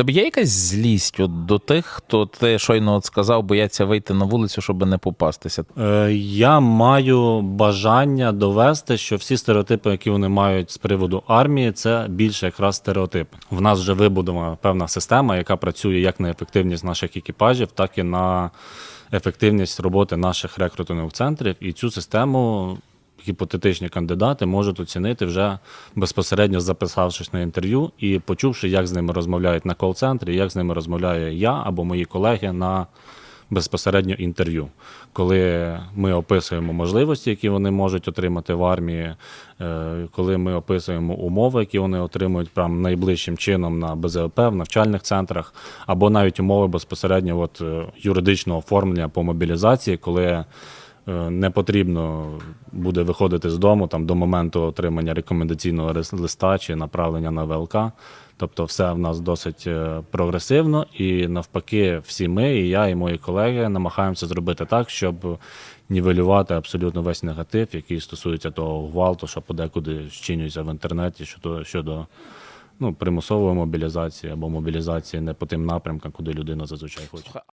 тебе є якась злість от до тих, хто ти щойно от сказав, бояться вийти на вулицю, щоб не попастися? Е, Я маю бажання довести, що всі стереотипи, які вони мають з приводу армії, це більше якраз стереотипи. В нас вже вибудована певна система, яка працює як на ефективність наших екіпажів, так і на ефективність роботи наших рекрутингових центрів. І цю систему гіпотетичні кандидати можуть оцінити вже безпосередньо записавшись на інтерв'ю і почувши, як з ними розмовляють на кол-центрі, як з ними розмовляю я або мої колеги на безпосередньо інтерв'ю, коли ми описуємо можливості, які вони можуть отримати в армії, е, коли ми описуємо умови, які вони отримують прям найближчим чином на БЗВП, в навчальних центрах, або навіть умови безпосередньо от, е, юридичного оформлення по мобілізації, коли не потрібно буде виходити з дому там, до моменту отримання рекомендаційного листа чи направлення на ВЛК. Тобто, все в нас досить е, прогресивно, і навпаки, всі ми, і я, і мої колеги намагаємося зробити так, щоб нівелювати абсолютно весь негатив, який стосується того гвалту, що подекуди щинюється в інтернеті щодо, щодо ну, примусової мобілізації або мобілізації не по тим напрямкам, куди людина зазвичай хоче.